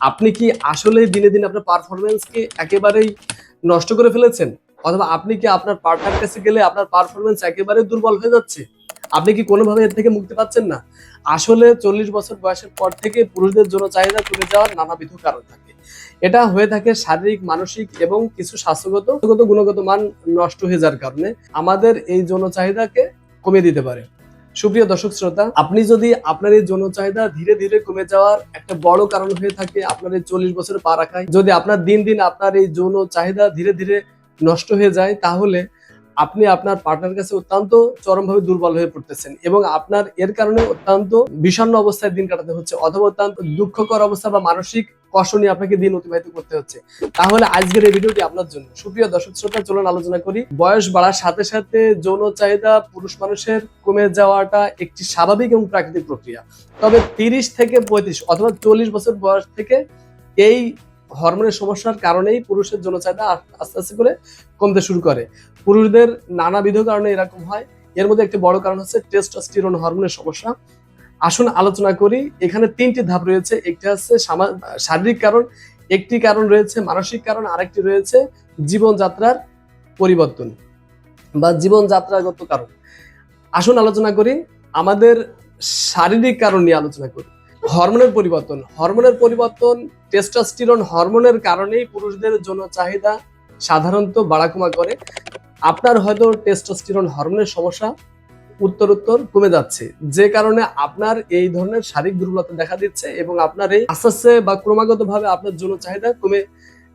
আপনি কি আসলে দিনে দিনে আপনার পারফরমেন্সকে একেবারেই নষ্ট করে ফেলেছেন? অথবা আপনি কি আপনার পার্টনার কাছে গেলে আপনার পারফরমেন্স একেবারে দুর্বল হয়ে যাচ্ছে? আপনি কি কোনোভাবে এর থেকে মুক্তি পাচ্ছেন না? আসলে চল্লিশ বছর বয়সের পর থেকে পুরুষদের জন্য চাহিদা কমে যাওয়ার নানাবিধ কারণ থাকে। এটা হয়ে থাকে শারীরিক, মানসিক এবং কিছু স্বাস্থ্যগত গুণগত মান নষ্ট হয়ে যাওয়ার কারণে আমাদের এই যৌন চাহিদাকে কমিয়ে দিতে পারে। সুপ্রিয় দর্শক শ্রোতা, আপনি যদি আপনার এই যৌন চাহিদা ধীরে ধীরে কমে যাওয়ার একটা বড় কারণ হয়ে থাকে আপনার এই চল্লিশ বছর পা রাখায়, যদি আপনার দিন দিন আপনার এই যৌন চাহিদা ধীরে ধীরে নষ্ট হয়ে যায়, তাহলে আপনি আপনার পার্টনার কাছে অত্যন্ত চরমভাবে দুর্বল হয়ে পড়তেছেন এবং আপনার এর কারণে অত্যন্ত বিষণ্ণ অবস্থায় দিন কাটাতে হচ্ছে অথবা অত্যন্ত দুঃখকর অবস্থা বা মানসিক কষ্ট নিয়ে আপনাকে দিন অতিবাহিত করতে হচ্ছে। তাহলে আজকের এই ভিডিওটি আপনার জন্য। সুপ্রিয় দর্শক শ্রোতা, চলুন আলোচনা করি। বয়স বাড়ার সাথে সাথে যৌন চাহিদা পুরুষ মানুষের কমে যাওয়াটা একটি স্বাভাবিক এবং প্রাকৃতিক প্রক্রিয়া। তবে তিরিশ থেকে পঁয়ত্রিশ অথবা চল্লিশ বছর বয়স থেকে এই হরমোনের সমস্যার কারণেই পুরুষের যৌন চাহিদা আস্তে আস্তে করে কমতে শুরু করে। পুরুষদের নানাবিধ কারণে এরকম হয়। এর মধ্যে একটি বড় কারণ হচ্ছে টেস্টোস্টেরন হরমোনের সমস্যা। আসুন আলোচনা করি। এখানে তিনটি ধাপ রয়েছে। একটি হচ্ছে শারীরিক কারণ, একটি কারণ রয়েছে মানসিক কারণ, আরেকটি রয়েছে জীবনযাত্রার পরিবর্তন বা জীবনযাত্রাগত কারণ। আসুন আলোচনা করি। আমাদের শারীরিক কারণ নিয়ে আলোচনা করি। হরমোনের পরিবর্তন। হরমোনের পরিবর্তন টেস্টোস্টেরন হরমোনের কারণেই পুরুষদের জন্য চাহিদা সাধারণত বাড়াকমা করে। আপনার হয়তো টেস্টোস্টেরন হরমোনের সমস্যা উত্তর উত্তর কমে যাচ্ছে। যে কারণে আপনার এই ধরনের শারীরিক দুর্বলতা দেখা দিচ্ছে এবং আপনার এই আস্তে আস্তে বা ক্রমাগত ভাবে আপনার যৌন চাহিদা কমে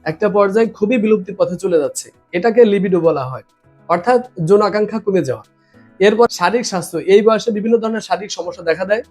একটা পর্যায়ে খুবই বিলুপ্তির পথে চলে যাচ্ছে। এটাকে লিবিডো বলা হয়। অর্থাৎ যৌন আকাঙ্ক্ষা কমে যাওয়া। এরপর শারীরিক স্বাস্থ্য। এই বয়সে বিভিন্ন ধরনের শারীরিক সমস্যা দেখা দেয়।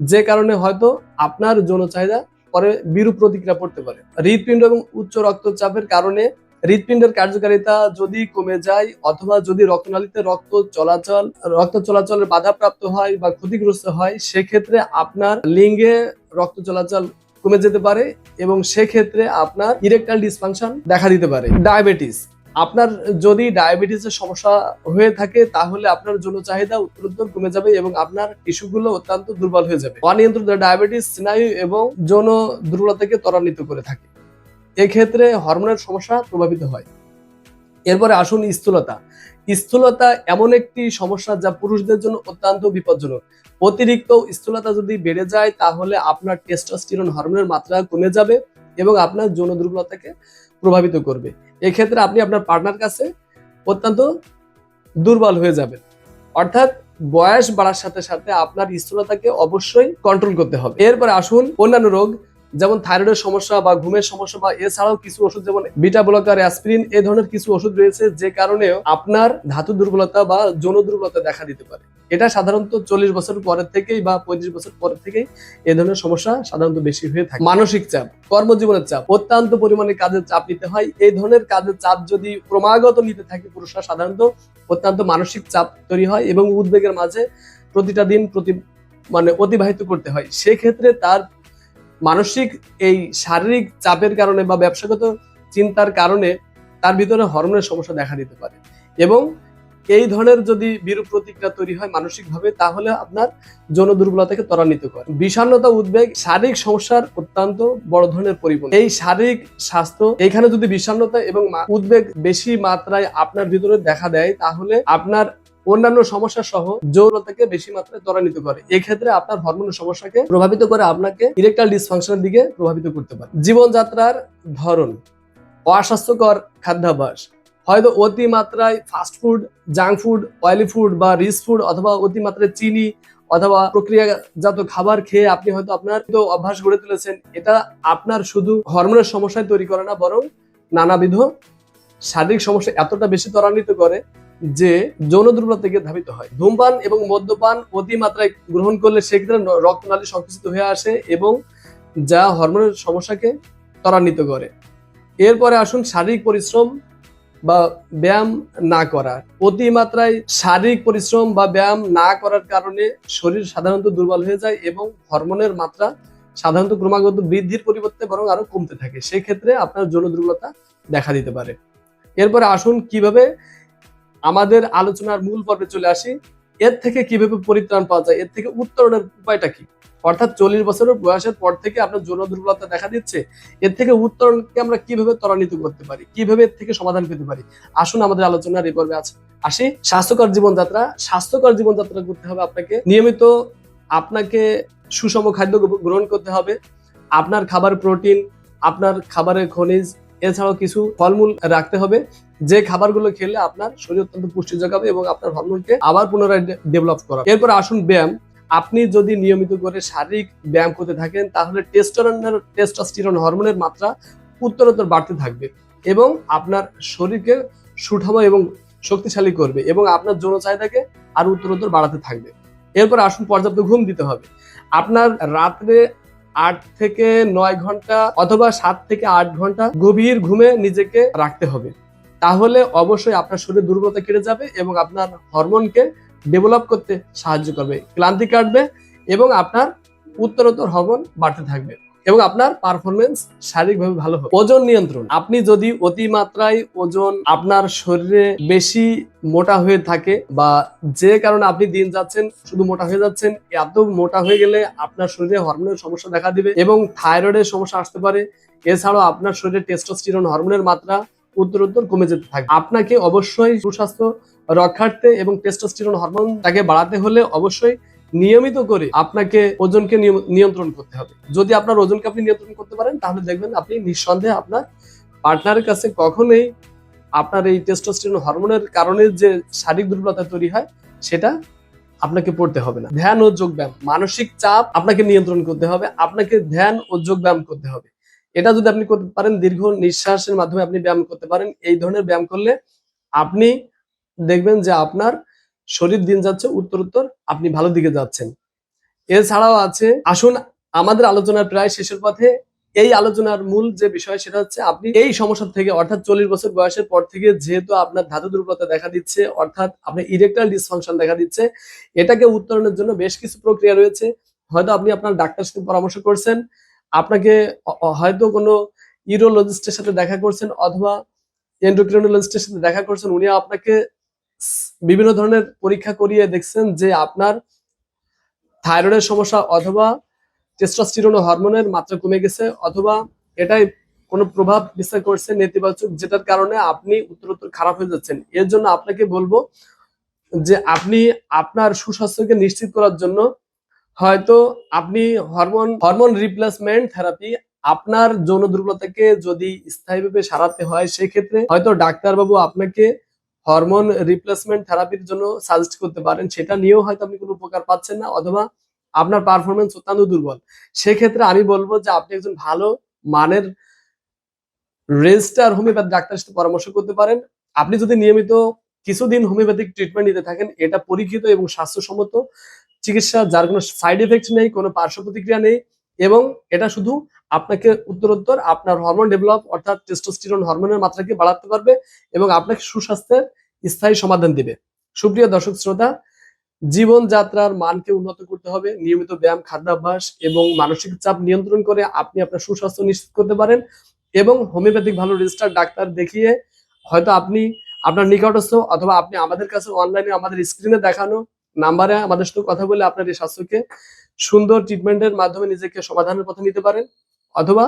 যে কারণে হয়তো আপনার যৌন চাহিদা পরে বিরূপ প্রতিক্রিয়া পড়তে পারে। হৃদপিণ্ড এবং উচ্চ রক্তচাপের কারণে হৃদপিণ্ডের কার্যকারিতা যদি কমে যায় অথবা যদি রক্তনালীতে রক্ত চলাচল, রক্ত চলাচলের বাধাপ্রাপ্ত হয় বা ক্ষতিগ্রস্ত হয়, সেক্ষেত্রে আপনার লিঙ্গে রক্ত চলাচল কমে যেতে পারে এবং সেক্ষেত্রে আপনার ইরেকটাল ডিসফাংশন দেখা দিতে পারে। ডায়াবেটিস আপনার যদি ডায়াবেটিসের সমস্যা হয়ে থাকে, তাহলে আপনার যৌন চাহিদা উত্তরোত্তর কমে যাবে এবং আপনার টিস্যুগুলো অত্যন্ত দুর্বল হয়ে যাবে। অনিয়ন্ত্রিত ডায়াবেটিস স্নায়ু এবং যৌন দুর্বলতাকে ত্বরান্বিত করে থাকে। এক্ষেত্রে হরমোনের সমস্যা প্রভাবিত হয়। এরপরে আসুন স্থূলতা। স্থূলতা এমন একটি সমস্যা যা পুরুষদের জন্য অত্যন্ত বিপজ্জনক। অতিরিক্ত স্থূলতা যদি বেড়ে যায়, তাহলে আপনার টেস্টোস্টেরন হরমোনের মাত্রা কমে যাবে এবং আপনার যৌন দুর্বলতাকে প্রভাবিত করবে। এক্ষেত্রে আপনি আপনার পার্টনার কাছে অত্যন্ত দুর্বল হয়ে যাবেন। অর্থাৎ বয়স বাড়ার সাথে সাথে আপনার স্থূলতাকে অবশ্যই কন্ট্রোল করতে হবে। এরপরে আসুন অন্যান্য রোগ যেমন থাইরয়েডের সমস্যা বা ঘুমের সমস্যা বা এছাড়াও কিছু ওষুধ, যেমন বিটা ব্লকার, অ্যাসপিরিন, এ ধরনের কিছু ওষুধ রয়েছে যে কারণেও আপনার ধাতু দুর্বলতা বা যৌন দুর্বলতা দেখা দিতে পারে। এটা সাধারণত চল্লিশ বছর পরের থেকেই বা পঁয়ত্রিশ বছর পরের থেকেই এই ধরনের সমস্যা সাধারণত বেশি হয়ে থাকে। মানসিক চাপ, কর্মজীবনের চাপ, অত্যন্ত পরিমাণে কাজের চাপ নিতে হয়। এই ধরনের কাজের চাপ যদি ক্রমাগত নিতে থাকে পুরুষরা, সাধারণত অত্যন্ত মানসিক চাপ তৈরি হয় এবং উদ্বেগের মাঝে প্রতিটা দিন প্রতি মানে অতিবাহিত করতে হয়। সেক্ষেত্রে তার মানসিক এই শারীরিক চাপের কারণে বা ব্যবসাগত চিন্তার কারণে তার ভিতরে হরমোনের সমস্যা দেখা দিতে পারে। এবং এই ধরনের যদি বিরূপ প্রতিক্রিয়া তৈরি হয় মানসিকভাবে, তাহলে আপনার যৌন দুর্বলতাকে ত্বরান্বিত করে। বিষণ্ণতা, উদ্বেগ, শারীরিক সমস্যার অত্যন্ত বড় ধরনের পরিপূর্ণ এই শারীরিক স্বাস্থ্য, এখানে যদি বিষণ্ণতা এবং উদ্বেগ বেশি মাত্রায় আপনার ভিতরে দেখা দেয়, তাহলে আপনার অন্যান্য সমস্যা সহ যৌনতাকে বেশি মাত্রায় ত্বরান্বিত করে। এক্ষেত্রে আপনার হরমোনের সমস্যাকে প্রভাবিত করে আপনাকে ইরেকটাল ডিসফাংশনের দিকে প্রভাবিত করতে পারে। জীবনযাত্রার ধরন, অস্বাস্থ্যকর খাদ্যাভ্যাস, হয়তো অতিমাত্রায় fast food junk food oily food বা রিচ ফুড অথবা অতিমাত্রায় চিনি অথবা প্রক্রিয়াজাত খাবার খেয়ে আপনি হয়তো আপনার তো অভ্যাস গড়ে তুলেছেন, এটা আপনার শুধু হরমোনের সমস্যায় তৈরি করে না, বরং নানাবিধ শারীরিক সমস্যা এতটা বেশি ত্বরান্বিত করে যে যৌন দুর্বলতা থেকে ধাবিত হয়। ধূমপান এবং মদ্যপান অতিমাত্রায় গ্রহণ করলে সেক্ষেত্রে রক্তনালী সংকুচিত হয়ে আসে এবং যা হরমোনের সমস্যাকে ত্বরান্বিত করে। এরপরে আসুন শারীরিক পরিশ্রম বা ব্যায়াম না করা অতিমাত্রায় শারীরিক পরিশ্রম বা ব্যায়াম না করার কারণে শরীর সাধারণত দুর্বল হয়ে যায় এবং হরমোনের মাত্রা সাধারণত ক্রমাগত বৃদ্ধির পরিবর্তে বরং আরও কমতে থাকে। সেক্ষেত্রে আপনার যৌন দুর্বলতা দেখা দিতে পারে। এরপরে আসুন কীভাবে আমাদের আলোচনার মূল পর্বে চলে আসি। এর থেকে কীভাবে পরিত্রাণ পাওয়া যায়, এর থেকে উত্তরণের উপায়টা কি? অর্থাৎ চল্লিশ বছরের বয়সের পর থেকে আপনার যৌন দুর্বলতা দেখা দিচ্ছে, এর থেকে উত্তরণকে আমরা কীভাবে ত্বরান্বিত করতে পারি, কীভাবে এর থেকে সমাধান পেতে পারি? আসুন আমাদের আলোচনার এই পর্বে আছে। আসি, স্বাস্থ্যকর জীবনযাত্রা। স্বাস্থ্যকর জীবনযাত্রা করতে হবে আপনাকে। নিয়মিত আপনাকে সুষম খাদ্য গ্রহণ করতে হবে। আপনার খাবার প্রোটিন, আপনার খাবারের খনিজ, এছাড়াও কিছু ফলমূল রাখতে হবে। যে খাবারগুলো খেলে আপনার শরীর অত্যন্ত পুষ্টি যোগাবে এবং আপনার হরমোনকে আবার পুনরায় ডেভেলপ করা এরপর আসুন ব্যায়াম। আপনি যদি নিয়মিত করে শারীরিক ব্যায়াম করতে থাকেন, তাহলে টেস্টোস্টেরনের টেস্টোস্টেরন হরমোনের মাত্রা উত্তরোত্তর বাড়তে থাকবে এবং আপনার শরীরকে সুঠাম এবং শক্তিশালী করবে এবং আপনার যৌন চাহিদাকে আর উত্তরোত্তর বাড়াতে থাকবে। এরপর আসুন পর্যাপ্ত ঘুম দিতে হবে। আপনার রাত্রে আট থেকে নয় ঘণ্টা অথবা সাত থেকে আট ঘণ্টা গভীর ঘুমে নিজেকে রাখতে হবে। তাহলে অবশ্যই আপনার শরীরে দুর্বলতা কেটে যাবে এবং আপনার হরমোনকে ডেভেলপ করতে সাহায্য করবে। ক্লান্তি কাটবে এবং আপনার উত্তরোত্তর হরমোন বাড়তে থাকবে এবং আপনার পারফরমেন্স শারীরিকভাবে ভালো হবে। ওজন নিয়ন্ত্রণ। আপনি যদি অতিমাত্রায় ওজন আপনার শরীরে বেশি মোটা হয়ে থাকে বা যে কারণে আপনি দিন যাচ্ছেন শুধু মোটা হয়ে যাচ্ছেন, এত মোটা হয়ে গেলে আপনার শরীরে হরমোনের সমস্যা দেখা দিবে এবং থাইরয়েডের সমস্যা আসতে পারে। এছাড়াও আপনার শরীরে টেস্টোস্টেরন হরমোনের মাত্রা উত্তরোত্তর কমে যেতে থাকে। আপনাকে অবশ্যই সুস্বাস্থ্য রক্ষার্থে এবং টেস্টোস্টেরন হরমোন তাকে বাড়াতে হলে অবশ্যই নিয়মিত করে আপনাকে ওজনকে নিয়ন্ত্রণ করতে হবে। যদি আপনার ওজনকে আপনি নিয়ন্ত্রণ করতে পারেন, তাহলে দেখবেন আপনি নিঃসন্দেহে আপনার পার্টনারের কাছে কখনোই আপনার এই টেস্টোস্টেরন হরমোনের কারণে যে শারীরিক দুর্বলতা তৈরি হয়, সেটা আপনাকে পড়তে হবে না। ধ্যান ও যোগ ব্যায়াম মানসিক চাপ আপনাকে নিয়ন্ত্রণ করতে হবে, আপনাকে ধ্যান ও যোগ ব্যায়াম করতে হবে। এটা যদি আপনি করতে পারেন, দীর্ঘ নিঃশ্বাসের মাধ্যমে আপনি ব্যায়াম করতে পারেন। এই ধরনের ব্যায়াম করলে আপনি দেখবেন যে আপনার শরীর দিন যাচ্ছে উত্তর উত্তর, আপনি ভালো দিকে যাচ্ছেন। এছাড়াও আছে, আসুন আমাদের আলোচনার প্রায় শেষের পথে এই আলোচনার মূল যে বিষয় সেটা হচ্ছে আপনি এই সমস্যা থেকে, অর্থাৎ চল্লিশ বছর বয়সের পর থেকে যেহেতু আপনার ধাতু দুর্বলতা দেখা দিচ্ছে, অর্থাৎ আপনার ইরেকটাল ডিসফাংশন দেখা দিচ্ছে, এটাকে উত্তরণের জন্য বেশ কিছু প্রক্রিয়া রয়েছে। হয়তো আপনি আপনার ডাক্তার সাথে পরামর্শ করছেন আপনাকে হয়তো কোনো ইউরোলজিস্টের সাথে দেখা করছেন অথবা এন্ডোক্রিনোলজিস্টের সাথে দেখা করছেন, উনি আপনাকে বিভিন্ন ধরনের পরীক্ষা করিয়ে দেখছেন যে আপনার থাইরয়েডের সমস্যা অথবা টেস্টোস্টেরন হরমোনের মাত্রা কমে গেছে অথবা এটাই কোনো প্রভাব বিস্তার করছে নেতিবাচক, যেটার কারণে আপনি উত্তরোত্তর খারাপ হয়ে যাচ্ছেন। এর জন্য আপনাকে বলব যে আপনি আপনার সুস্বাস্থ্যকে নিশ্চিত করার জন্য হয়তো আপনি হরমোন হরমোন রিপ্লেসমেন্ট থেরাপি আপনার যৌন দুর্বলতাকে যদি স্থায়ীভাবে সারাতে হয়, সেক্ষেত্রে হয়তো ডাক্তারবাবু আপনাকে হরমোন রিপ্লেসমেন্ট থেরাপির জন্য সাজেস্ট করতে পারেন। সেটা নিয়েও হয়তো আপনি কোনো উপকার পাচ্ছেন না অথবা আপনার পারফরমেন্স অত্যন্ত দুর্বল। সেক্ষেত্রে আমি বলব যে আপনি একজন ভালো মানের রেজিস্টার হোমিওপ্যাথ ডাক্তারের সাথে পরামর্শ করতে পারেন। আপনি যদি নিয়মিত কিছুদিন হোমিওপ্যাথিক ট্রিটমেন্ট নিতে থাকেন, এটা পরীক্ষিত এবং স্বাস্থ্যসম্মত। চিকিৎসা, যার কোনো সাইড এফেক্ট নেই, কোনো পার্শ্ব প্রতিক্রিয়া নেই এবং এটা শুধু আপনাকে উত্তরোত্তর আপনার হরমোন ডেভেলপ অর্থাৎ টেস্টোস্টেরন হরমোনের মাত্রাকে বাড়াতে পারবে এবং আপনাকে সুস্বাস্থ্যের স্থায়ী সমাধান দিবে। সুপ্রিয় দর্শক শ্রোতা, জীবনযাত্রার মানকে উন্নত করতে হবে, নিয়মিত ব্যায়াম, খাদ্যাভ্যাস এবং মানসিক চাপ নিয়ন্ত্রণ করে আপনি আপনার সুস্বাস্থ্য নিশ্চিত করতে পারেন এবং হোমিওপ্যাথিক ভালো রেজিস্টার ডাক্তার দেখিয়ে হয়তো আপনি আপনার নিকটস্থ অথবা আপনি আমাদের কাছে অনলাইনে আমাদের স্ক্রিনে দেখানো নাম্বারে আমাদের সাথে কথা বলে আপনার এই স্বাস্থ্যকে সুন্দর ট্রিটমেন্টের মাধ্যমে নিজেকে সমাধানের পথে নিতে পারেন। অথবা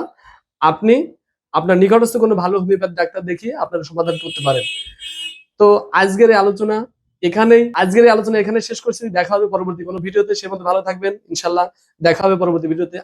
আপনি আপনার নিকটস্থ কোনো ভালো হোমিওপ্যাথ ডাক্তার দেখিয়ে আপনার সমাধান করতে পারেন। তো আজকের এই আলোচনা এখানেই, আজকের এই আলোচনা এখানে শেষ করছি। দেখা হবে পরবর্তী কোনো ভিডিওতে। সে মতো ভালো থাকবেন। ইনশাল্লাহ দেখা হবে পরবর্তী ভিডিওতে।